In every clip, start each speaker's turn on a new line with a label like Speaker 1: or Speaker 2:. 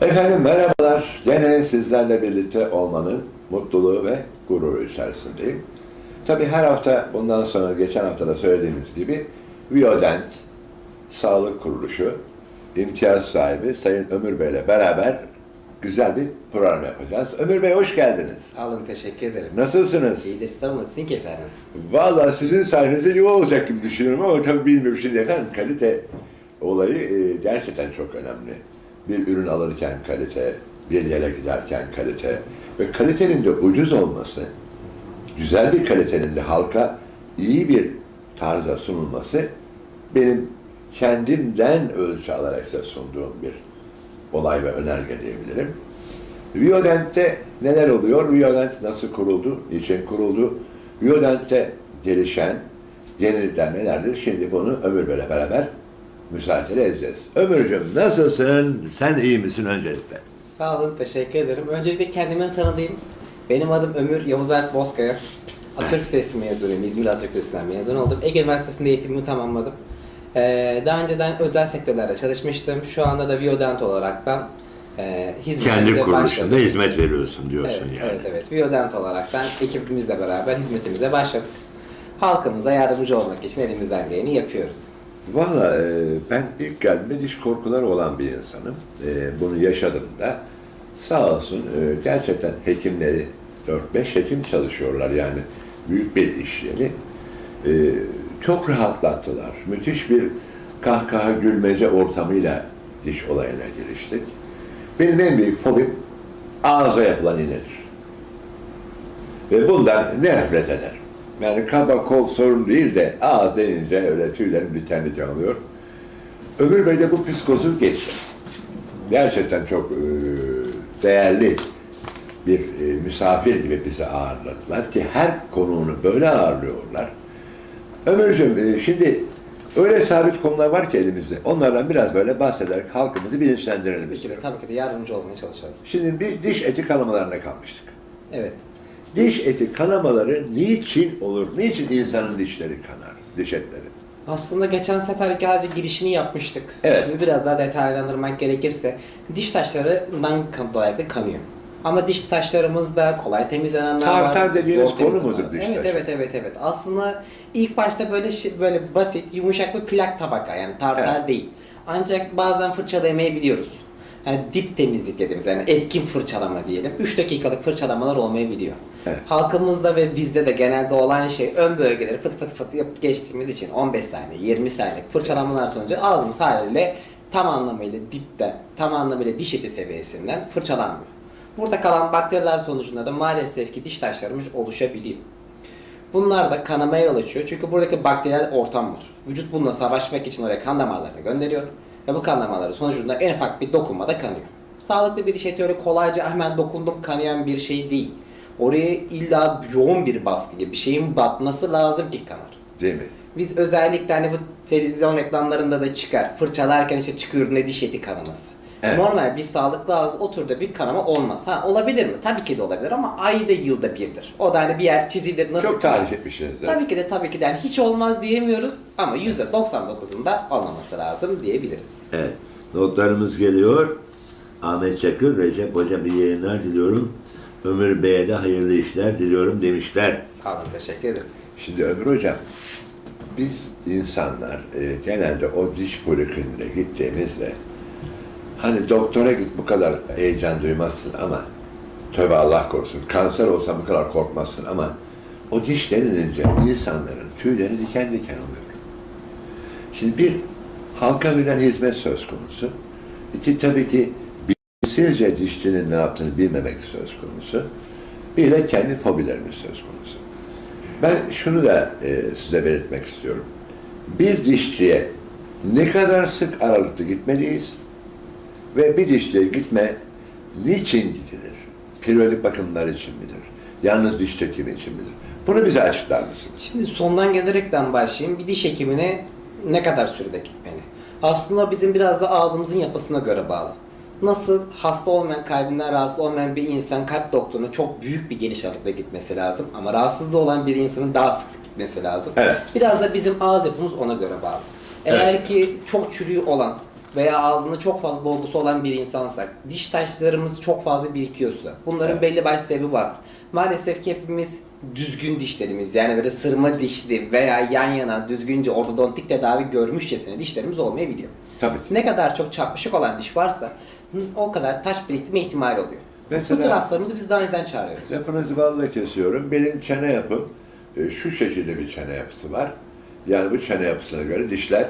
Speaker 1: Efendim merhabalar. Gene sizlerle birlikte olmanın mutluluğu ve gururu içerisindeyim. Tabi her hafta bundan sonra geçen hafta da söylediğimiz gibi Viodent Sağlık Kuruluşu imtiyaz sahibi Sayın Ömür Bey ile beraber güzel bir program yapacağız. Ömür Bey hoş geldiniz.
Speaker 2: Sağ olun, teşekkür ederim.
Speaker 1: Nasılsınız?
Speaker 2: İyidir, sağ olun. Sizin keyifleriniz.
Speaker 1: Vallahi sizin sayenizde iyi olacak gibi düşünüyorum ama tabii bilmiyorum. Şimdi efendim kalite olayı e, gerçekten çok önemli. Bir ürün alırken kalite, bir yere giderken kalite ve kalitenin de ucuz olması, güzel bir kalitenin de halka iyi bir tarza sunulması benim kendimden ölçü alarak size sunduğum bir olay ve önerge diyebilirim. Violent'te neler oluyor? Violent nasıl kuruldu? Niçin kuruldu? Violent'te gelişen yenilikler nelerdir? Şimdi bunu Ömür beraber müzakere edeceğiz. Ömürcüğüm nasılsın? Sen iyi misin öncelikle?
Speaker 2: Sağ olun, teşekkür ederim. Öncelikle kendimi tanıdayım. Benim adım Ömür Yavuz Alp Bozkaya. Atatürk Lisesi mezunuyum. İzmir Atatürk Lisesi'nden mezun oldum. Ege Üniversitesi'nde eğitimimi tamamladım. Ee, daha önceden özel sektörlerde çalışmıştım. Şu anda da Biodent olaraktan e, hizmetimize başladık.
Speaker 1: hizmet veriyorsun diyorsun
Speaker 2: Evet, evet, evet. Biodent olaraktan ekibimizle beraber hizmetimize başladık. Halkımıza yardımcı olmak için elimizden geleni yapıyoruz.
Speaker 1: Valla e, ben ilk geldiğimde diş korkuları olan bir insanım. E, bunu yaşadım da. Sağ olsun e, gerçekten hekimleri, 4-5 hekim çalışıyorlar yani büyük bir iş yeri. E, çok rahatlattılar. Müthiş bir kahkaha gülmece ortamıyla diş olayına giriştik. Benim en büyük fobim ağza yapılan iğnedir. Ve bundan nefret ederim. Yani kaba kol sorun değil de ağız denince öyle tüylerim diken diken oluyor. Ömür Bey de bu psikozu geçti. Gerçekten çok e, değerli bir e, misafir gibi bizi ağırladılar ki her konuğunu böyle ağırlıyorlar. Ömürcüğüm e, şimdi öyle sabit konular var ki elimizde. Onlardan biraz böyle bahsederek halkımızı bilinçlendirelim
Speaker 2: Tabii ki de,
Speaker 1: istiyorum.
Speaker 2: tabii ki de yardımcı olmaya çalışalım.
Speaker 1: Şimdi bir diş eti kanamalarına kalmıştık.
Speaker 2: Evet.
Speaker 1: Diş eti kanamaları niçin olur? Niçin insanın dişleri kanar? Diş etleri.
Speaker 2: Aslında geçen sefer sadece girişini yapmıştık.
Speaker 1: Evet.
Speaker 2: Şimdi biraz daha detaylandırmak gerekirse diş taşlarından dolayı kanıyor. Ama diş taşlarımız da kolay temizlenenler var.
Speaker 1: Tartar dediğiniz konu mudur diş
Speaker 2: evet,
Speaker 1: taşı?
Speaker 2: Evet evet evet Aslında ilk başta böyle böyle basit yumuşak bir plak tabaka yani tartar
Speaker 1: Evet.
Speaker 2: değil. Ancak bazen fırçalayamayabiliyoruz. Yani dip temizlik dediğimiz yani etkin fırçalama diyelim. 3 dakikalık fırçalamalar olmayabiliyor.
Speaker 1: Evet.
Speaker 2: Halkımızda ve bizde de genelde olan şey ön bölgeleri fıt fıt fıt yapıp geçtiğimiz için 15 saniye, 20 saniyelik fırçalamalar sonucu ağzımız haliyle tam anlamıyla dipten, tam anlamıyla diş eti seviyesinden fırçalanmıyor. Burada kalan bakteriler sonucunda da maalesef ki diş taşlarımız oluşabiliyor. Bunlar da kanamaya yol açıyor. Çünkü buradaki bakteriyel ortam var. Vücut bununla savaşmak için oraya kan damarlarını gönderiyor. Ve bu kan damarları sonucunda en ufak bir dokunmada kanıyor. Sağlıklı bir diş eti öyle kolayca hemen dokundum kanayan bir şey değil. Oraya illa yoğun bir baskı gibi bir şeyin batması lazım ki kanar.
Speaker 1: Değil mi?
Speaker 2: Biz özellikle hani bu televizyon reklamlarında da çıkar. Fırçalarken işte tükürüğünde diş eti kanaması.
Speaker 1: Evet.
Speaker 2: Normal bir sağlıklı ağız o türde bir kanama olmaz. Ha olabilir mi? Tabii ki de olabilir ama ayda yılda birdir. O da hani bir yer çizilir nasıl
Speaker 1: Çok tarih etmişsiniz.
Speaker 2: Tabii ki de tabii ki de yani hiç olmaz diyemiyoruz ama %99'unda olmaması lazım diyebiliriz.
Speaker 1: Evet. Notlarımız geliyor. Ahmet Çakır, Recep Hocam iyi yayınlar diliyorum. Ömür Bey'e de hayırlı işler diliyorum demişler.
Speaker 2: Sağ olun, teşekkür ederiz.
Speaker 1: Şimdi Ömür Hocam, biz insanlar e, genelde o diş polikliniğine gittiğimizde hani doktora git bu kadar heyecan duymazsın ama tövbe Allah korusun kanser olsa bu kadar korkmazsın ama o diş denilince insanların tüyleri diken diken oluyor. Şimdi bir halka verilen hizmet söz konusu. İki tabii ki bilinçsizce dişçinin ne yaptığını bilmemek söz konusu. Bir de kendi fobilerimiz söz konusu. Ben şunu da e, size belirtmek istiyorum. Bir dişçiye ne kadar sık aralıklı gitmeliyiz ve bir dişçiye gitme niçin gidilir? Periyodik bakımlar için midir? Yalnız diş çekimi için midir? Bunu bize açıklar mısınız?
Speaker 2: Şimdi sondan gelerekten başlayayım. Bir diş hekimine ne kadar sürede gitmeli? Aslında bizim biraz da ağzımızın yapısına göre bağlı. Nasıl hasta olmayan, kalbinden rahatsız olmayan bir insan kalp doktoruna çok büyük bir geniş aralıkla gitmesi lazım. Ama rahatsızlığı olan bir insanın daha sık sık gitmesi lazım.
Speaker 1: Evet.
Speaker 2: Biraz da bizim ağız yapımız ona göre bağlı. Eğer ki çok çürüğü olan veya ağzında çok fazla dolgusu olan bir insansak, diş taşlarımız çok fazla birikiyorsa, bunların
Speaker 1: Evet.
Speaker 2: belli başlı sebebi var. Maalesef ki hepimiz düzgün dişlerimiz yani böyle sırma dişli veya yan yana düzgünce ortodontik tedavi görmüşçesine dişlerimiz olmayabiliyor.
Speaker 1: Tabii.
Speaker 2: Ne kadar çok çarpışık olan diş varsa o kadar taş biriktirme ihtimali oluyor.
Speaker 1: Mesela-
Speaker 2: Bu tür hastalarımızı biz daha önceden çağırıyoruz.
Speaker 1: Lafınızı balla kesiyorum. Benim çene yapım e, şu şekilde bir çene yapısı var. Yani bu çene yapısına göre dişler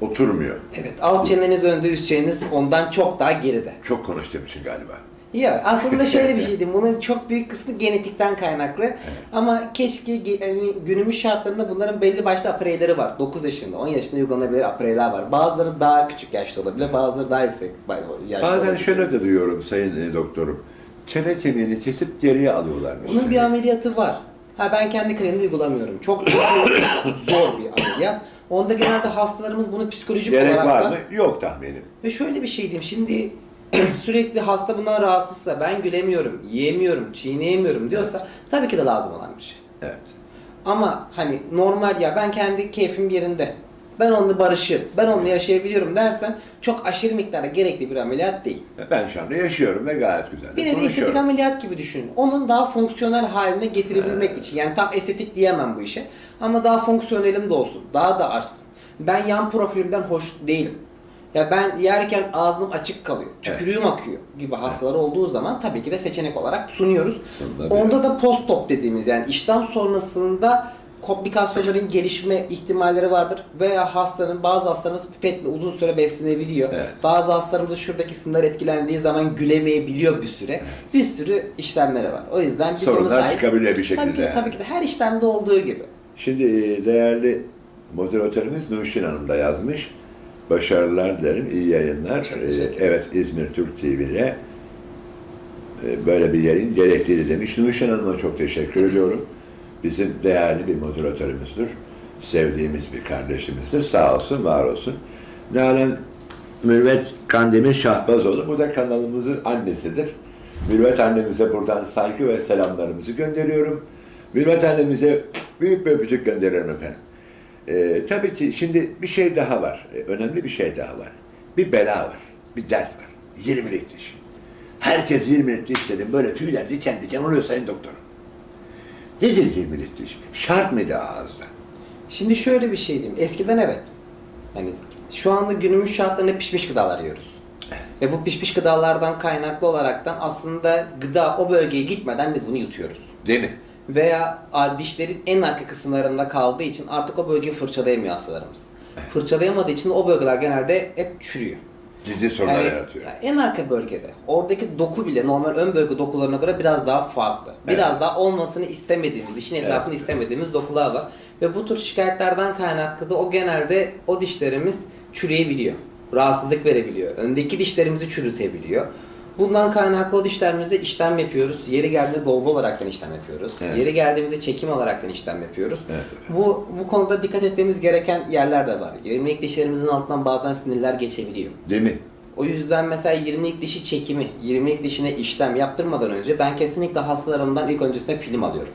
Speaker 1: oturmuyor.
Speaker 2: Evet, alt çeneniz önde, üst çeneniz ondan çok daha geride.
Speaker 1: Çok konuştuğum için galiba.
Speaker 2: Ya aslında şöyle bir şeydi. Bunun çok büyük kısmı genetikten kaynaklı. Ama keşke yani günümüz şartlarında bunların belli başlı apreyleri var. 9 yaşında, 10 yaşında uygulanabilir apreyler var. Bazıları daha küçük yaşta olabilir, bazıları daha yüksek yaşta
Speaker 1: Bazen
Speaker 2: olabilir.
Speaker 1: şöyle de duyuyorum sayın e, doktorum. Çene kemiğini kesip geriye alıyorlarmış.
Speaker 2: Bunun bir ameliyatı var. Ha ben kendi kliniğimde uygulamıyorum. Çok zor bir ameliyat. Onda genelde hastalarımız bunu psikolojik
Speaker 1: Gerek
Speaker 2: olarak
Speaker 1: var
Speaker 2: da
Speaker 1: mı? Yok tahminim.
Speaker 2: Ve şöyle bir şey diyeyim. Şimdi sürekli hasta bundan rahatsızsa ben gülemiyorum, yiyemiyorum, çiğneyemiyorum diyorsa tabii ki de lazım olan bir şey.
Speaker 1: Evet.
Speaker 2: Ama hani normal ya ben kendi keyfim yerinde. Ben onunla barışırım. Ben onunla yaşayabiliyorum dersen çok aşırı miktarda gerekli bir ameliyat değil.
Speaker 1: Ben şu anda yaşıyorum ve gayet güzel.
Speaker 2: Bir nevi estetik ameliyat gibi düşünün. Onun daha fonksiyonel haline getirebilmek için. Yani tam estetik diyemem bu işe. Ama daha fonksiyonelim de olsun. Daha da artsın. Ben yan profilimden hoş değilim. Ya ben yerken ağzım açık kalıyor. Tükürüğüm akıyor gibi hastalar olduğu zaman tabii ki de seçenek olarak sunuyoruz.
Speaker 1: Sunulabiliyor.
Speaker 2: Onda da post-op dediğimiz yani işlem sonrasında komplikasyonların gelişme ihtimalleri vardır. Veya hastanın bazı hastalarımız pipetle uzun süre beslenebiliyor.
Speaker 1: Evet.
Speaker 2: Bazı hastalarımızda şuradaki sınırlar etkilendiği zaman gülemeyebiliyor bir süre. Bir sürü işlemleri var. O yüzden biz
Speaker 1: Sorunlar
Speaker 2: sahip...
Speaker 1: çıkabiliyor bir şekilde
Speaker 2: Tabii ki,
Speaker 1: yani.
Speaker 2: tabii ki de her işlemde olduğu gibi.
Speaker 1: Şimdi e, değerli moderatörümüz Nurşin Hanım da yazmış. Başarılar dilerim, iyi yayınlar. E. Evet, İzmir Türk TV'de e, böyle bir yayın gerekli demiş. Nurşin Hanım'a çok teşekkür ediyorum. Bizim değerli bir moderatörümüzdür. Sevdiğimiz bir kardeşimizdir. Sağ olsun, var olsun. Nalan Mürvet Kandemir Şahbazoğlu, bu da kanalımızın annesidir. Mürvet annemize buradan saygı ve selamlarımızı gönderiyorum. Mürvet annemize büyük bir öpücük gönderiyorum efendim. Ee, tabii ki şimdi bir şey daha var. Ee, önemli bir şey daha var. Bir bela var. Bir dert var. 20'lik diş. Herkes 20'lik diş dedim. Böyle tüyler diken diken oluyor sayın doktorum. Nedir 20'lik diş? Şart mıydı ağızda?
Speaker 2: Şimdi şöyle bir şey diyeyim. Eskiden evet. Hani şu anda günümüz şartlarında pişmiş gıdalar yiyoruz. Ve bu pişmiş gıdalardan kaynaklı olaraktan aslında gıda o bölgeye gitmeden biz bunu yutuyoruz.
Speaker 1: Değil mi?
Speaker 2: Veya dişlerin en arka kısımlarında kaldığı için artık o bölgeyi fırçalayamıyor hastalarımız. Fırçalayamadığı için o bölgeler genelde hep çürüyor.
Speaker 1: Ciddi sorunlar
Speaker 2: Yani,
Speaker 1: yaratıyor.
Speaker 2: en arka bölgede. Oradaki doku bile normal ön bölge dokularına göre biraz daha farklı. Biraz
Speaker 1: Evet.
Speaker 2: daha olmasını istemediğimiz, dişin
Speaker 1: Evet.
Speaker 2: etrafını istemediğimiz dokular var. Ve bu tür şikayetlerden kaynaklı da o genelde o dişlerimiz çürüyebiliyor. Rahatsızlık verebiliyor. Öndeki dişlerimizi çürütebiliyor. Bundan kaynaklı o dişlerimize işlem yapıyoruz. Yeri geldiğinde dolgu olaraktan işlem yapıyoruz.
Speaker 1: Evet.
Speaker 2: Yeri geldiğimizde çekim olaraktan işlem yapıyoruz.
Speaker 1: Evet.
Speaker 2: Bu bu konuda dikkat etmemiz gereken yerler de var. Yemek dişlerimizin altından bazen sinirler geçebiliyor.
Speaker 1: Değil mi?
Speaker 2: O yüzden mesela 20'lik dişi çekimi, 20'lik dişine işlem yaptırmadan önce ben kesinlikle hastalarımdan ilk öncesinde film alıyorum.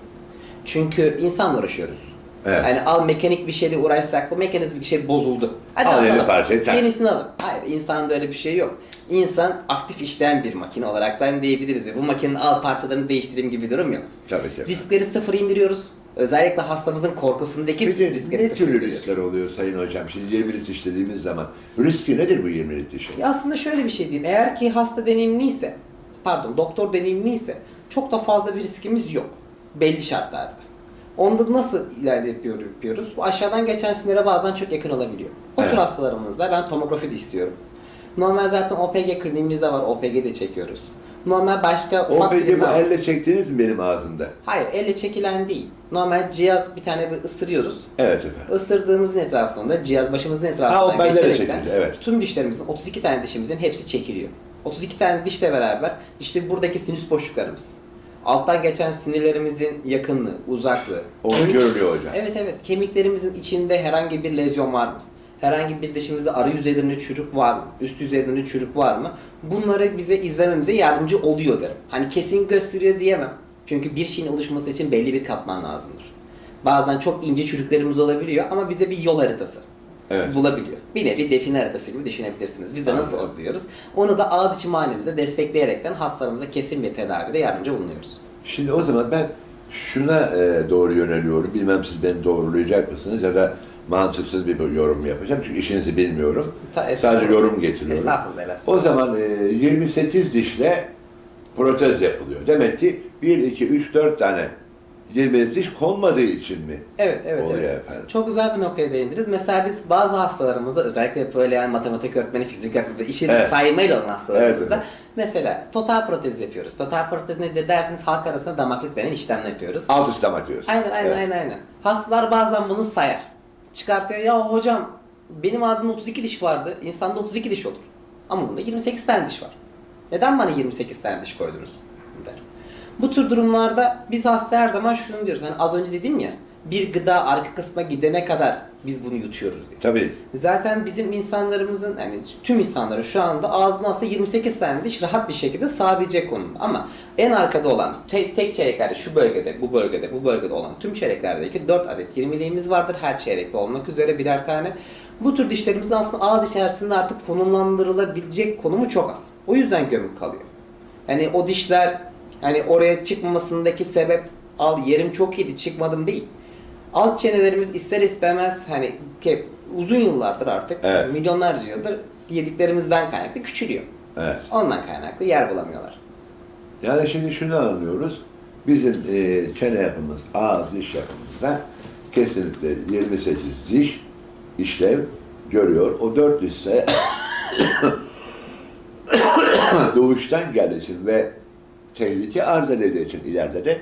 Speaker 2: Çünkü insanla uğraşıyoruz.
Speaker 1: Evet.
Speaker 2: Yani al mekanik bir şeyle uğraşsak bu mekanik bir şey bozuldu. Hadi
Speaker 1: Al yeni parçayı tak.
Speaker 2: Yenisini alın. Hayır insanda öyle bir şey yok. İnsan aktif işleyen bir makine olaraktan diyebiliriz. Ve bu makinenin al parçalarını değiştireyim gibi bir durum yok.
Speaker 1: Tabii ki.
Speaker 2: Riskleri sıfır indiriyoruz. Özellikle hastamızın korkusundaki
Speaker 1: Peki
Speaker 2: riskleri
Speaker 1: ne
Speaker 2: sıfır
Speaker 1: türlü
Speaker 2: indiriyoruz.
Speaker 1: riskler oluyor sayın hocam? Şimdi 20'lik diş dediğimiz zaman riski nedir bu 20'lik dişin?
Speaker 2: Ya aslında şöyle bir şey diyeyim. Eğer ki hasta deneyimliyse, pardon doktor deneyimliyse çok da fazla bir riskimiz yok. Belli şartlarda. Onda nasıl ileride yapıyor- yapıyoruz? Bu aşağıdan geçen sinire bazen çok yakın olabiliyor. O tür
Speaker 1: Evet.
Speaker 2: hastalarımızda ben tomografi de istiyorum. Normal zaten OPG kliniğimizde var. OPG de çekiyoruz. Normal başka ufak
Speaker 1: peki bu
Speaker 2: filmler
Speaker 1: elle çektiniz mi benim ağzımda?
Speaker 2: Hayır elle çekilen değil. Normal cihaz bir tane bir ısırıyoruz.
Speaker 1: Evet efendim.
Speaker 2: Isırdığımızın etrafında, cihaz başımızın
Speaker 1: Ha,
Speaker 2: etrafından
Speaker 1: o bende de
Speaker 2: geçerekten
Speaker 1: çekildi, evet.
Speaker 2: tüm dişlerimizin, 32 tane dişimizin hepsi çekiliyor. 32 tane dişle beraber işte buradaki sinüs boşluklarımız, alttan geçen sinirlerimizin yakınlığı, uzaklığı,
Speaker 1: Onu
Speaker 2: kemik-
Speaker 1: görülüyor hocam.
Speaker 2: Evet evet, kemiklerimizin içinde herhangi bir lezyon var mı? Herhangi bir dişimizde arı yüzeylerinde çürük var mı? Üst yüzeylerinde çürük var mı? Bunları bize izlememize yardımcı oluyor derim. Hani kesin gösteriyor diyemem. Çünkü bir şeyin oluşması için belli bir katman lazımdır. Bazen çok ince çürüklerimiz olabiliyor ama bize bir yol haritası.
Speaker 1: Evet.
Speaker 2: bulabiliyor. Bir nevi define haritası gibi düşünebilirsiniz. Biz de nasıl
Speaker 1: Anladım.
Speaker 2: diyoruz? Onu da ağız içi mahallemizde destekleyerekten hastalarımıza kesin bir tedavide yardımcı bulunuyoruz.
Speaker 1: Şimdi o zaman ben şuna e, doğru yöneliyorum. Bilmem siz beni doğrulayacak mısınız ya da mantıksız bir yorum yapacağım. Çünkü işinizi bilmiyorum.
Speaker 2: Ta-
Speaker 1: Sadece yorum getiriyorum.
Speaker 2: Estağfurullah. estağfurullah.
Speaker 1: O zaman e, 28 dişle protez yapılıyor. Demek ki 1, 2, 3, 4 tane 20 diş konmadığı için mi?
Speaker 2: Evet, evet,
Speaker 1: oluyor
Speaker 2: evet.
Speaker 1: efendim?
Speaker 2: Çok güzel bir noktaya değindiniz. Mesela biz bazı hastalarımıza özellikle böyle yani matematik öğretmeni, fizik öğretmeni, işini
Speaker 1: Evet.
Speaker 2: saymayla olan hastalarımızda
Speaker 1: Evet,
Speaker 2: mesela total protez yapıyoruz. Total protez nedir derseniz halk arasında damaklık denen işlemle yapıyoruz.
Speaker 1: Alt üst damak diyorsun.
Speaker 2: Aynen aynen
Speaker 1: Evet.
Speaker 2: aynen aynen. Hastalar bazen bunu sayar. Çıkartıyor ya hocam benim ağzımda 32 diş vardı. İnsanda 32 diş olur. Ama bunda 28 tane diş var. Neden bana 28 tane diş koydunuz? Der. Bu tür durumlarda biz hasta her zaman şunu diyoruz. Hani az önce dedim ya bir gıda arka kısma gidene kadar biz bunu yutuyoruz diye.
Speaker 1: Tabii.
Speaker 2: Zaten bizim insanlarımızın yani tüm insanların şu anda ağzında aslında 28 tane diş rahat bir şekilde sığabilecek konumda. Ama en arkada olan te- tek çeyreklerde şu bölgede, bu bölgede, bu bölgede olan tüm çeyreklerdeki 4 adet 20'liğimiz vardır. Her çeyrekte olmak üzere birer tane. Bu tür dişlerimizin aslında ağız içerisinde artık konumlandırılabilecek konumu çok az. O yüzden gömük kalıyor. Yani o dişler hani oraya çıkmamasındaki sebep al yerim çok iyiydi çıkmadım değil. Alt çenelerimiz ister istemez hani ke- uzun yıllardır artık
Speaker 1: Evet.
Speaker 2: milyonlarca yıldır yediklerimizden kaynaklı küçülüyor.
Speaker 1: Evet.
Speaker 2: Ondan kaynaklı yer bulamıyorlar.
Speaker 1: Yani şimdi şunu anlıyoruz. Bizim e, çene yapımız, ağız diş yapımızda kesinlikle 28 diş işlev görüyor. O 4 diş ise doğuştan geldiği için ve tehlike arz edildiği için ileride de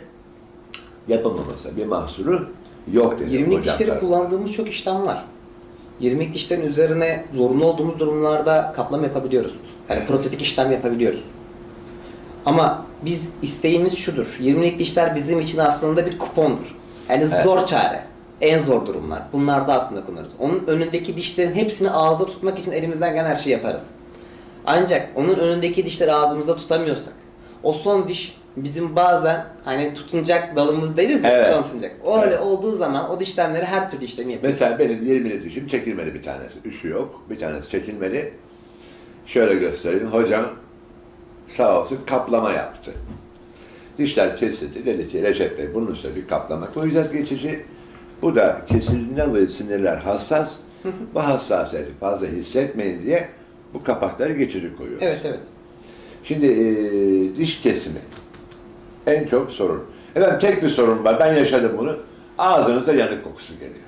Speaker 1: yapamaması bir mahsuru yok dedi
Speaker 2: 20'lik
Speaker 1: hocam.
Speaker 2: dişleri kullandığımız çok işlem var. 20'lik dişlerin üzerine zorunlu olduğumuz durumlarda kaplama yapabiliyoruz. Yani protetik işlem yapabiliyoruz. Ama biz isteğimiz şudur. 20'lik dişler bizim için aslında bir kupondur. Yani
Speaker 1: Evet.
Speaker 2: zor çare. En zor durumlar. Bunlarda aslında kullanırız. Onun önündeki dişlerin hepsini ağızda tutmak için elimizden gelen her şeyi yaparız. Ancak onun önündeki dişleri ağzımızda tutamıyorsak, o son diş bizim bazen hani tutunacak dalımız deriz ya,
Speaker 1: Evet.
Speaker 2: tutunacak. Öyle
Speaker 1: Evet.
Speaker 2: olduğu zaman o dişlemleri her türlü işlemi yapıyoruz.
Speaker 1: Mesela benim 20'li dişim çekilmeli bir tanesi. Üçü yok. Bir tanesi çekilmeli. Şöyle göstereyim. Hocam sağ olsun kaplama yaptı. Dişler kesildi. Dedi ki Recep Bey bunun üstüne bir kaplama koyacağız geçici. Bu da kesildiğinden dolayı sinirler hassas. bu hassasiyeti fazla hissetmeyin diye bu kapakları geçici koyuyoruz.
Speaker 2: Evet evet.
Speaker 1: Şimdi eee, diş kesimi en çok sorun. Efendim tek bir sorun var. Ben yaşadım bunu. Ağzınıza yanık kokusu geliyor.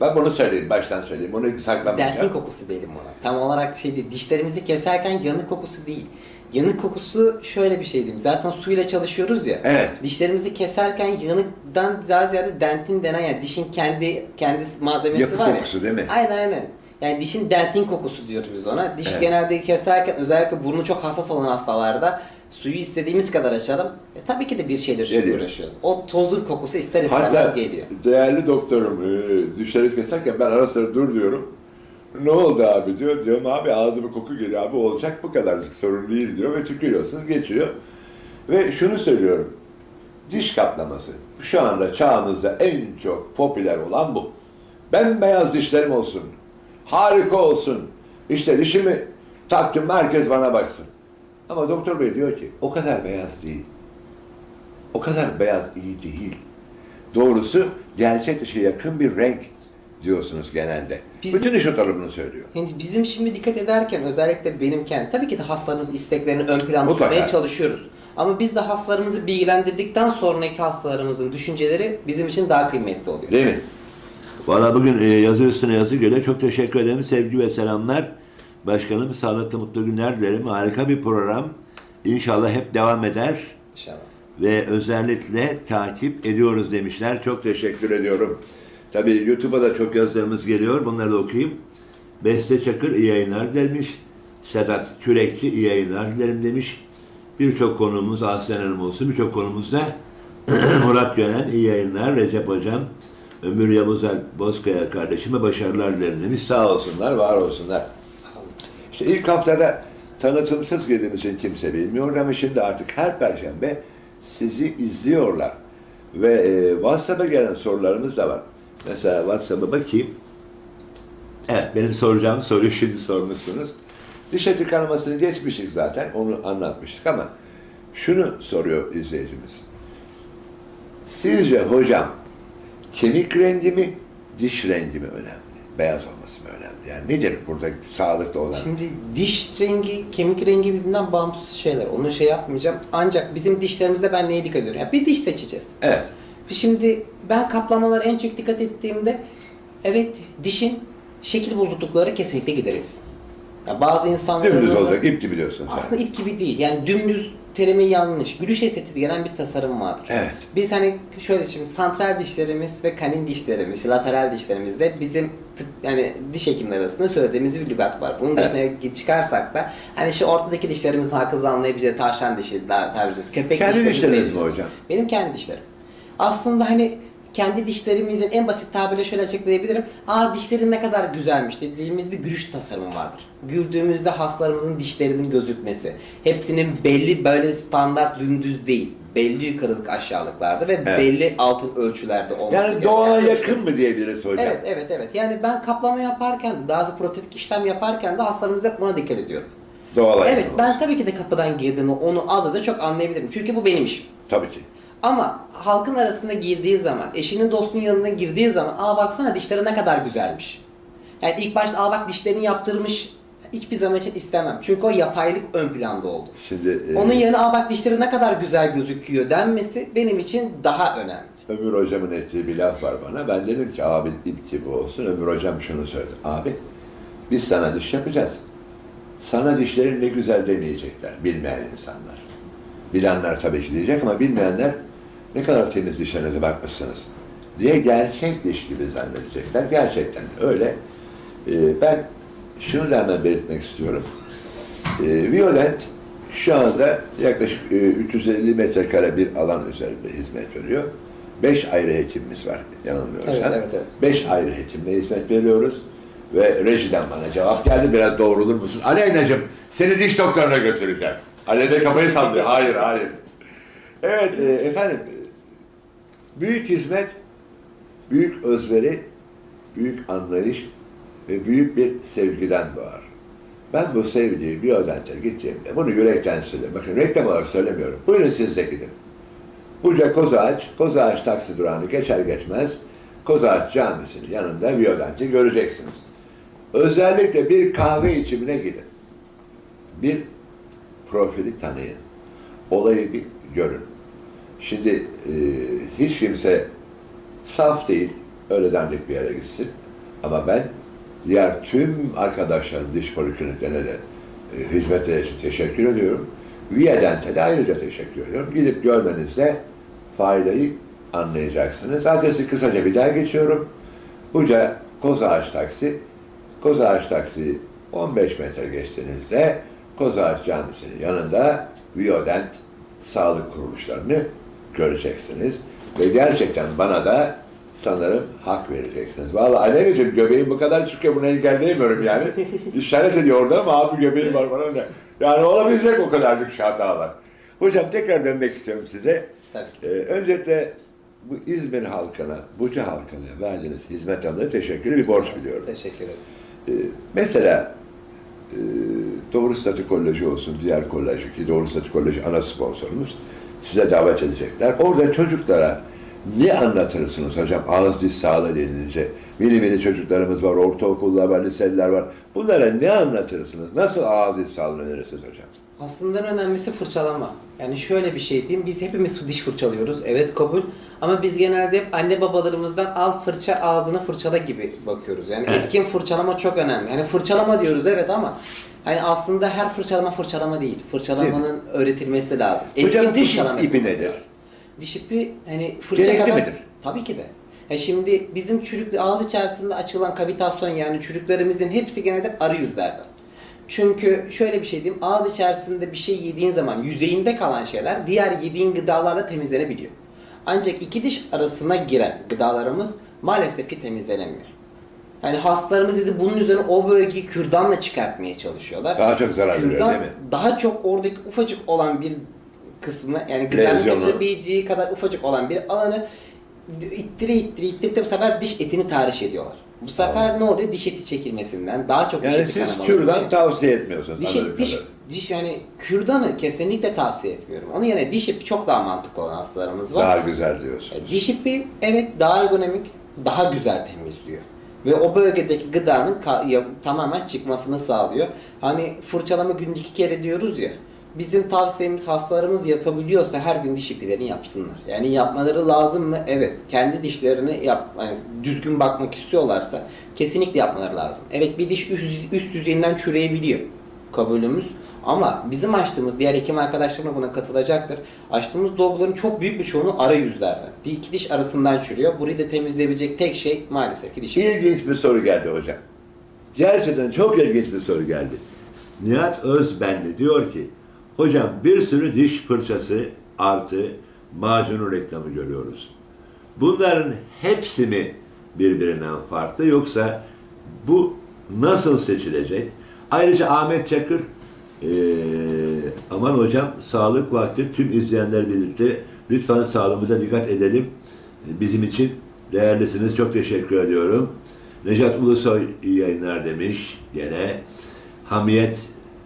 Speaker 1: Ben bunu söyleyeyim, baştan söyleyeyim. Bunu saklamayacağım.
Speaker 2: kokusu diyelim ona. Tam olarak şey değil. Dişlerimizi keserken yanık kokusu değil. Yanık kokusu şöyle bir şey diyeyim. Zaten suyla çalışıyoruz ya.
Speaker 1: Evet.
Speaker 2: Dişlerimizi keserken yanıktan daha ziyade dentin denen yani dişin kendi kendi malzemesi
Speaker 1: Yapı
Speaker 2: var ya.
Speaker 1: kokusu değil mi?
Speaker 2: Aynen aynen. Yani dişin dentin kokusu diyoruz biz ona. Diş
Speaker 1: Evet.
Speaker 2: genelde keserken özellikle burnu çok hassas olan hastalarda suyu istediğimiz kadar açalım. E, tabii ki de bir şeyle suyla
Speaker 1: Geliyor.
Speaker 2: uğraşıyoruz. O tozun kokusu ister istemez
Speaker 1: Hatta
Speaker 2: geliyor.
Speaker 1: değerli doktorum e, dişleri keserken ben ara sıra dur diyorum. Ne oldu abi diyor. Diyorum abi ağzıma koku geliyor abi olacak bu kadarlık sorun değil diyor ve tükürüyorsunuz geçiyor. Ve şunu söylüyorum. Diş kaplaması şu anda çağımızda en çok popüler olan bu. Bembeyaz dişlerim olsun. Harika olsun. İşte dişimi taktım herkes bana baksın. Ama doktor bey diyor ki o kadar beyaz değil. O kadar beyaz iyi değil. Doğrusu gerçek dışı yakın bir renk diyorsunuz genelde.
Speaker 2: Bizim-
Speaker 1: Bütün iş otaları bunu söylüyor.
Speaker 2: Yani bizim şimdi dikkat ederken özellikle benimken tabii ki de hastalarımız isteklerini ön planda tutmaya çalışıyoruz. Ama biz de hastalarımızı bilgilendirdikten sonraki hastalarımızın düşünceleri bizim için daha kıymetli oluyor.
Speaker 1: Değil mi?
Speaker 3: Valla bugün e, yazı üstüne yazı göre çok teşekkür ederim. Sevgi ve selamlar. Başkanım sağlıklı mutlu günler dilerim. Harika bir program. İnşallah hep devam eder.
Speaker 2: İnşallah.
Speaker 3: Ve özellikle takip ediyoruz demişler. Çok
Speaker 1: Teşekkür ediyorum.
Speaker 3: Tabii YouTube'a da çok yazılarımız geliyor. Bunları da okuyayım. Beste Çakır iyi yayınlar demiş. Sedat Kürekçi iyi yayınlar dilerim demiş. Birçok konumuz Aslen Hanım olsun. Birçok konumuz da Murat Gönen iyi yayınlar. Recep Hocam, Ömür Yavuz Bozkaya kardeşime başarılar dilerim demiş.
Speaker 1: Sağ olsunlar, var olsunlar. İşte ilk haftada tanıtımsız girdiğimiz için kimse bilmiyor ama şimdi artık her perşembe sizi izliyorlar. Ve e, WhatsApp'a gelen sorularımız da var. Mesela WhatsApp'a bakayım. Evet, benim soracağım soruyu şimdi sormuşsunuz. Diş eti kanamasını geçmiştik zaten, onu anlatmıştık ama şunu soruyor izleyicimiz. Sizce hocam kemik rengi mi, diş rengi mi önemli? Beyaz olması mı? Yani nedir burada sağlıklı olan?
Speaker 2: Şimdi diş rengi, kemik rengi birbirinden bağımsız şeyler. Onu şey yapmayacağım. Ancak bizim dişlerimizde ben neye dikkat ediyorum? Yani bir diş seçeceğiz.
Speaker 1: Evet,
Speaker 2: Şimdi ben kaplamalara en çok dikkat ettiğimde evet dişin şekil bozuklukları kesinlikle gideriz. Yani bazı insanların
Speaker 1: dümdüz olacak, ip gibi diyorsun sen.
Speaker 2: aslında ip gibi değil. Yani dümdüz terimi yanlış. Gülüş estetiği gelen bir tasarım vardır.
Speaker 1: Evet.
Speaker 2: Biz hani şöyle şimdi santral dişlerimiz ve kanin dişlerimiz, lateral dişlerimizde bizim tıp yani diş hekimleri arasında söylediğimiz bir lügat var. Bunun dışına çıkarsak da hani şu ortadaki dişlerimizin hakkızla anlayabileceği tavşan dişi daha tabiri caizse, köpek
Speaker 1: Kendi
Speaker 2: dişlerimiz
Speaker 1: mi hocam?
Speaker 2: Benim kendi dişlerim. Aslında hani kendi dişlerimizin en basit tabirle şöyle açıklayabilirim. Aa dişlerin ne kadar güzelmiş dediğimiz bir gülüş tasarımı vardır. Güldüğümüzde hastalarımızın dişlerinin gözükmesi. Hepsinin belli böyle standart dümdüz değil. Belli yukarılık aşağılıklarda ve
Speaker 1: Evet.
Speaker 2: belli altın ölçülerde olması
Speaker 1: Yani
Speaker 2: gereken
Speaker 1: doğaya
Speaker 2: ölçüler.
Speaker 1: yakın mı diyebiliriz hocam?
Speaker 2: Evet, evet, evet. Yani ben kaplama yaparken, daha az protetik işlem yaparken de hastalarımıza hep buna dikkat ediyorum.
Speaker 1: Doğala
Speaker 2: Evet,
Speaker 1: yakın
Speaker 2: ben tabii ki de kapıdan girdiğimi onu az da çok anlayabilirim. Çünkü bu benim işim.
Speaker 1: Tabii ki.
Speaker 2: Ama halkın arasında girdiği zaman, eşinin dostunun yanına girdiği zaman, aa baksana dişleri ne kadar güzelmiş. Yani ilk başta aa bak dişlerini yaptırmış, hiçbir zaman için istemem. Çünkü o yapaylık ön planda oldu.
Speaker 1: Şimdi e,
Speaker 2: Onun yerine aa bak dişleri ne kadar güzel gözüküyor denmesi benim için daha önemli.
Speaker 1: Ömür hocamın ettiği bir laf var bana. Ben dedim ki abi ip gibi olsun. Ömür hocam şunu söyledi. Abi biz sana diş yapacağız. Sana dişlerin ne güzel demeyecekler bilmeyen insanlar. Bilenler tabii ki diyecek ama bilmeyenler ne kadar temiz dişlerinize bakmışsınız diye gerçek diş gibi zannedecekler. Gerçekten öyle. Ee, ben şunu da hemen belirtmek istiyorum. Ee, Violent şu anda yaklaşık e, 350 metrekare bir alan üzerinde hizmet veriyor. 5 ayrı hekimimiz var yanılmıyorsam.
Speaker 2: Evet, evet, evet.
Speaker 1: 5 ayrı hekimle hizmet veriyoruz. Ve rejiden bana cevap geldi. Biraz doğrulur musun? Aleyna'cığım seni diş doktoruna götüreceğim. Aleyna kafayı sallıyor. Hayır, hayır. Evet e, efendim. Büyük hizmet, büyük özveri, büyük anlayış ve büyük bir sevgiden doğar. Ben bu sevgiyi bir ödente gittiğimde bunu yürekten söylüyorum. Bakın reklam olarak söylemiyorum. Buyurun siz de gidin. Buca Kozağaç, Kozağaç taksi durağını geçer geçmez Kozağaç Camisi'nin yanında Violent'i göreceksiniz. Özellikle bir kahve içimine gidin. Bir profili tanıyın. Olayı bir görün. Şimdi e, hiç kimse saf değil, öyle denecek bir yere gitsin. Ama ben diğer tüm arkadaşlarım diş polikliniklerine de e, hizmetleri için teşekkür ediyorum. Viyadent'e de ayrıca teşekkür ediyorum. Gidip görmenizde faydayı anlayacaksınız. Adresi kısaca bir daha geçiyorum. Buca Kozağaç Taksi. Kozağaç Taksi 15 metre geçtiğinizde Kozağaç Camisi'nin yanında Viyodent sağlık kuruluşlarını göreceksiniz. Ve gerçekten bana da sanırım hak vereceksiniz. Vallahi Aleyna'cığım göbeğim bu kadar çıkıyor bunu engelleyemiyorum yani. İşaret ediyor orada ama abi göbeğim var bana ne? Yani olabilecek o kadarcık hatalar. Hocam tekrar dönmek istiyorum size. Ee, öncelikle bu İzmir halkına, Buca halkına verdiğiniz hizmet anlamında teşekkürü bir borç biliyorum.
Speaker 2: Teşekkür ederim.
Speaker 1: Ee, mesela e, Doğru Statikoloji olsun, diğer kolej ki Doğru Statikoloji ana sponsorumuz size davet edecekler. Orada çocuklara ne anlatırsınız hocam? Ağız diş sağlığı denilince. Mini mini çocuklarımız var, ortaokullar var, liseliler var. Bunlara ne anlatırsınız? Nasıl ağız diş sağlığı önerirsiniz hocam?
Speaker 2: Aslında en önemlisi fırçalama. Yani şöyle bir şey diyeyim, biz hepimiz diş fırçalıyoruz, evet kabul. Ama biz genelde hep anne babalarımızdan al fırça ağzını fırçala gibi bakıyoruz. Yani
Speaker 1: Evet.
Speaker 2: etkin fırçalama çok önemli. Yani fırçalama diyoruz evet ama hani aslında her fırçalama fırçalama değil. Fırçalamanın öğretilmesi lazım.
Speaker 1: Hocam diş
Speaker 2: fırçalama
Speaker 1: ipi nedir?
Speaker 2: lazım. Diş ipi hani fırça
Speaker 1: Gerekli
Speaker 2: kadar...
Speaker 1: midir?
Speaker 2: Tabii ki de. Ya şimdi bizim çürük ağız içerisinde açılan kavitasyon yani çürüklerimizin hepsi genelde arı yüzlerden. Çünkü şöyle bir şey diyeyim, ağız içerisinde bir şey yediğin zaman yüzeyinde kalan şeyler diğer yediğin gıdalarla temizlenebiliyor. Ancak iki diş arasına giren gıdalarımız maalesef ki temizlenemiyor. Yani hastalarımız dedi bunun üzerine o bölgeyi kürdanla çıkartmaya çalışıyorlar.
Speaker 1: Daha çok zarar veriyor
Speaker 2: Kürdan
Speaker 1: değil mi?
Speaker 2: daha çok oradaki ufacık olan bir kısmı yani gıdanın
Speaker 1: Lezyonu.
Speaker 2: kaçabileceği kadar ufacık olan bir alanı ittire ittire ittire bu sefer diş etini tahriş ediyorlar. Bu sefer ne oluyor? Diş eti çekilmesinden daha çok diş
Speaker 1: Yani
Speaker 2: eti
Speaker 1: siz
Speaker 2: kanamaları
Speaker 1: kürdan tavsiye etmiyorsunuz.
Speaker 2: Diş,
Speaker 1: anladığım
Speaker 2: diş. Diş yani kürdanı kesinlikle tavsiye etmiyorum. Onun yerine diş ipi çok daha mantıklı olan hastalarımız var.
Speaker 1: Daha güzel diyorsunuz.
Speaker 2: E, Diş ipi evet daha ergonomik, daha güzel temizliyor. Ve o bölgedeki gıdanın tamamen çıkmasını sağlıyor. Hani fırçalama günde iki kere diyoruz ya. Bizim tavsiyemiz hastalarımız yapabiliyorsa her gün diş ipilerini yapsınlar. Yani yapmaları lazım mı? Evet. Kendi dişlerini yap, hani düzgün bakmak istiyorlarsa kesinlikle yapmaları lazım. Evet bir diş üst, üst düzeyinden çüreyebiliyor. Kabulümüz. Ama bizim açtığımız diğer hekim arkadaşlarım da buna katılacaktır. Açtığımız dolguların çok büyük bir çoğunu ara yüzlerden. İki diş arasından çürüyor. Burayı da temizleyebilecek tek şey maalesef ki diş.
Speaker 1: İlginç bir soru geldi hocam. Gerçekten çok ilginç bir soru geldi.
Speaker 3: Nihat Özbenli diyor ki, hocam bir sürü diş fırçası artı macunu reklamı görüyoruz. Bunların hepsi mi birbirinden farklı yoksa bu nasıl seçilecek? Ayrıca Ahmet Çakır, eee, aman hocam sağlık vakti tüm izleyenler birlikte lütfen sağlığımıza dikkat edelim. Bizim için değerlisiniz. Çok teşekkür ediyorum. Necat Ulusoy iyi yayınlar demiş gene. Hamiyet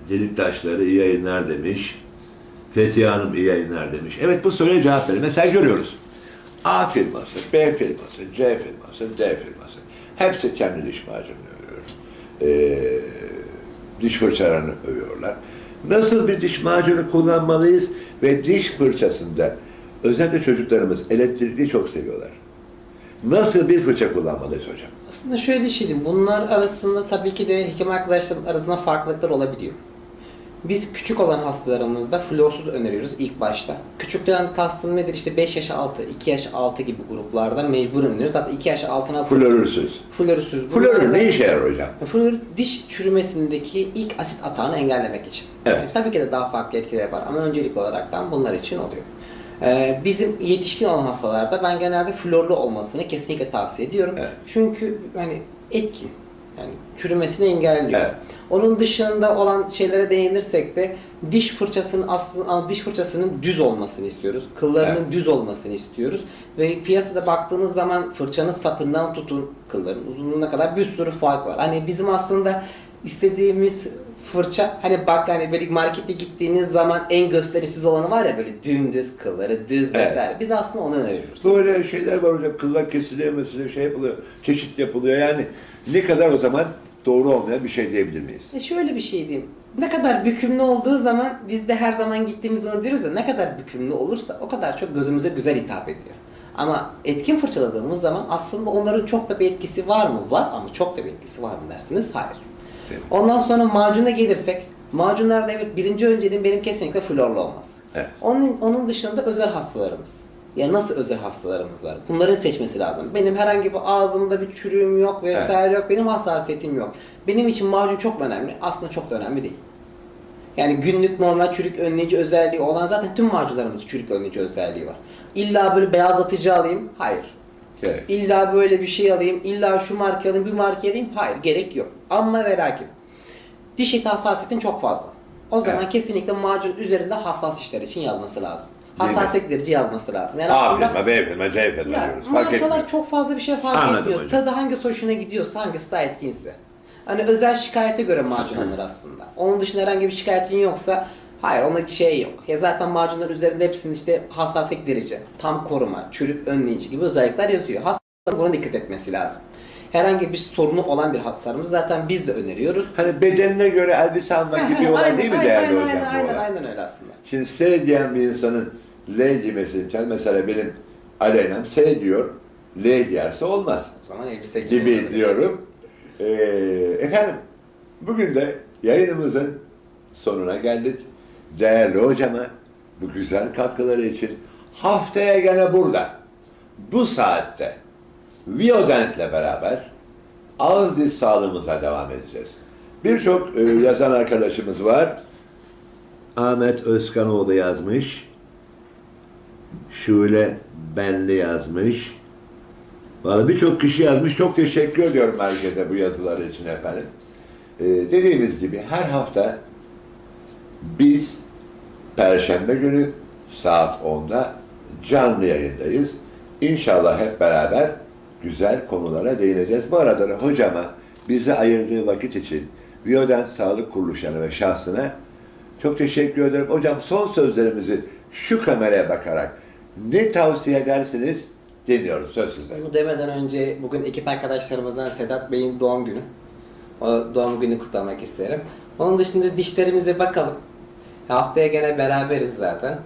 Speaker 3: Deliktaşları iyi yayınlar demiş. Fethiye Hanım iyi yayınlar demiş. Evet bu soruya cevap verin. Mesela görüyoruz.
Speaker 1: A firması, B firması, C firması, D firması. Hepsi kendi macununu övüyor. Ee, diş fırçalarını övüyorlar. Nasıl bir diş macunu kullanmalıyız ve diş fırçasında özellikle çocuklarımız elektrikli çok seviyorlar. Nasıl bir fırça kullanmalıyız hocam?
Speaker 2: Aslında şöyle düşünelim. Bunlar arasında tabii ki de hekim arkadaşlarım arasında farklılıklar olabiliyor. Biz küçük olan hastalarımızda florsuz öneriyoruz ilk başta. Küçükten kastım nedir? İşte 5 yaş altı, 2 yaş altı gibi gruplarda mecbur öneriyoruz. Zaten 2 yaş altına
Speaker 1: Florürsüz.
Speaker 2: florürsüz.
Speaker 1: Florür ne işe yarar hocam?
Speaker 2: Florür diş çürümesindeki ilk asit atağını engellemek için.
Speaker 1: Evet.
Speaker 2: E, tabii ki de daha farklı etkileri var ama öncelik olaraktan bunlar için oluyor. Ee, bizim yetişkin olan hastalarda ben genelde florlu olmasını kesinlikle tavsiye ediyorum.
Speaker 1: Evet.
Speaker 2: Çünkü hani etkin. Yani çürümesini engelliyor.
Speaker 1: Evet.
Speaker 2: Onun dışında olan şeylere değinirsek de diş fırçasının aslında diş fırçasının düz olmasını istiyoruz. Kıllarının
Speaker 1: Evet.
Speaker 2: düz olmasını istiyoruz. Ve piyasada baktığınız zaman fırçanın sapından tutun kılların uzunluğuna kadar bir sürü fark var. Hani bizim aslında istediğimiz fırça hani bak hani böyle markete gittiğiniz zaman en gösterişsiz olanı var ya böyle dümdüz kılları düz
Speaker 1: Evet.
Speaker 2: vesaire. Biz aslında onu öneriyoruz.
Speaker 1: Böyle şeyler var hocam. Kıllar kesiliyor mesela şey yapılıyor. Çeşit yapılıyor yani. Ne kadar o zaman doğru olmayan bir şey diyebilir miyiz?
Speaker 2: E şöyle bir şey diyeyim. Ne kadar bükümlü olduğu zaman biz de her zaman gittiğimiz zaman diyoruz ya ne kadar bükümlü olursa o kadar çok gözümüze güzel hitap ediyor. Ama etkin fırçaladığımız zaman aslında onların çok da bir etkisi var mı? Var ama çok da bir etkisi var mı dersiniz? Hayır.
Speaker 1: Evet.
Speaker 2: Ondan sonra macuna gelirsek macunlarda evet birinci önceliğim benim kesinlikle florlu olması.
Speaker 1: Evet.
Speaker 2: Onun, onun dışında özel hastalarımız. Ya nasıl özel hastalarımız var? Bunların seçmesi lazım. Benim herhangi bir ağzımda bir çürüğüm yok vesaire yok. Benim hassasiyetim yok. Benim için macun çok önemli? Aslında çok da önemli değil. Yani günlük normal çürük önleyici özelliği olan zaten tüm macunlarımız çürük önleyici özelliği var. İlla böyle beyazlatıcı alayım? Hayır.
Speaker 1: Evet.
Speaker 2: İlla böyle bir şey alayım, illa şu marka alayım, bir marka alayım. Hayır, gerek yok. Ama ve lakin. Diş eti hassasiyetin çok fazla. O zaman
Speaker 1: Evet.
Speaker 2: kesinlikle macun üzerinde hassas işler için yazması lazım. Hassasiyet giderici yazması lazım. Yani
Speaker 1: A
Speaker 2: aslında
Speaker 1: firma, B firma, C firma
Speaker 2: ya,
Speaker 1: diyoruz. Fark etmiyor.
Speaker 2: markalar çok fazla bir şey fark
Speaker 3: Anladım
Speaker 2: etmiyor.
Speaker 3: hocam.
Speaker 2: Tadı hangisi hoşuna gidiyorsa, hangisi daha etkinse. Hani özel şikayete göre macun alınır aslında. Onun dışında herhangi bir şikayetin yoksa hayır ondaki şey yok. Ya zaten macunlar üzerinde hepsinin işte hassasiyet giderici, tam koruma, çürük önleyici gibi özellikler yazıyor. Hastanın buna dikkat etmesi lazım. Herhangi bir sorunu olan bir hastalarımız zaten biz de öneriyoruz.
Speaker 1: Hani bedenine göre elbise almak gibi bir olay değil mi değerli
Speaker 2: aynen,
Speaker 1: hocam bu
Speaker 2: aynen,
Speaker 1: olay?
Speaker 2: aynen öyle aslında.
Speaker 1: Şimdi S diyen bir insanın L demesi için mesela benim Aleyna'm S diyor. L diyerse olmaz
Speaker 2: O zaman elbise
Speaker 1: gibi
Speaker 2: olabilir.
Speaker 1: diyorum. Ee, efendim bugün de yayınımızın sonuna geldik. Değerli hocama bu güzel katkıları için haftaya gene burada bu saatte Viodent'le beraber ağız diş sağlığımıza devam edeceğiz. Birçok e, yazan arkadaşımız var.
Speaker 3: Ahmet Özkanoğlu yazmış. Şule Benli yazmış.
Speaker 1: Vallahi birçok kişi yazmış. Çok teşekkür ediyorum herkese bu yazılar için efendim. Ee, dediğimiz gibi her hafta biz Perşembe günü saat 10'da canlı yayındayız. İnşallah hep beraber güzel konulara değineceğiz. Bu arada da hocama bize ayırdığı vakit için Biyodent Sağlık Kuruluşu'na ve şahsına çok teşekkür ederim. Hocam son sözlerimizi şu kameraya bakarak ne tavsiye edersiniz dinliyoruz. Söz sizde.
Speaker 2: Bunu demeden önce bugün ekip arkadaşlarımızdan Sedat Bey'in doğum günü. O doğum günü kutlamak isterim. Onun dışında dişlerimize bakalım. Haftaya gene beraberiz zaten.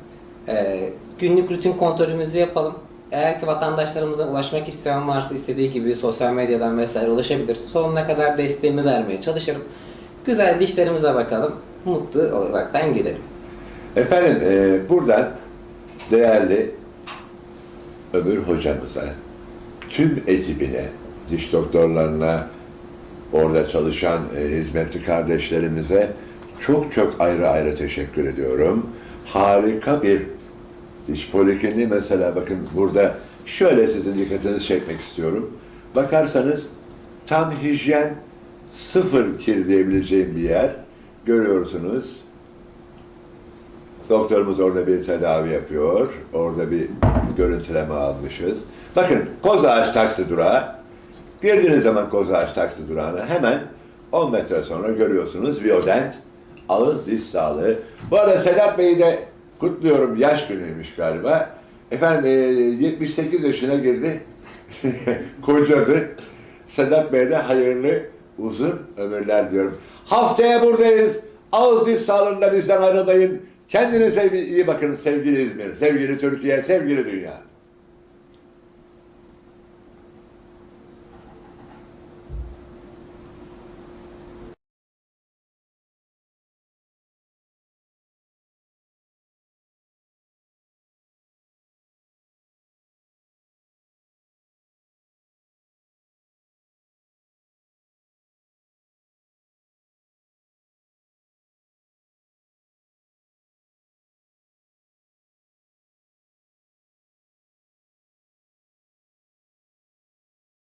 Speaker 2: Ee, günlük rutin kontrolümüzü yapalım. Eğer ki vatandaşlarımıza ulaşmak isteyen varsa istediği gibi sosyal medyadan vesaire ulaşabilir. Sonuna kadar desteğimi vermeye çalışırım. Güzel dişlerimize bakalım. Mutlu olaraktan gidelim.
Speaker 1: Efendim e, buradan değerli öbür hocamıza, tüm ekibine, diş doktorlarına, orada çalışan e, hizmetli kardeşlerimize çok çok ayrı ayrı teşekkür ediyorum. Harika bir diş polikliniği mesela bakın burada şöyle sizin dikkatinizi çekmek istiyorum. Bakarsanız tam hijyen sıfır kir diyebileceğim bir yer görüyorsunuz. Doktorumuz orada bir tedavi yapıyor. Orada bir görüntüleme almışız. Bakın Kozağaç taksi durağı. Girdiğiniz zaman Kozağaç taksi durağına hemen 10 metre sonra görüyorsunuz Biodent ağız diş sağlığı. Bu arada Sedat Bey'i de kutluyorum. Yaş günüymüş galiba. Efendim e, 78 yaşına girdi. Kocadı. Sedat Bey'e de hayırlı uzun ömürler diyorum. Haftaya buradayız. Ağız diş sağlığında bizden ayrılmayın. Kendinize iyi bakın sevgili İzmir, sevgili Türkiye, sevgili dünya.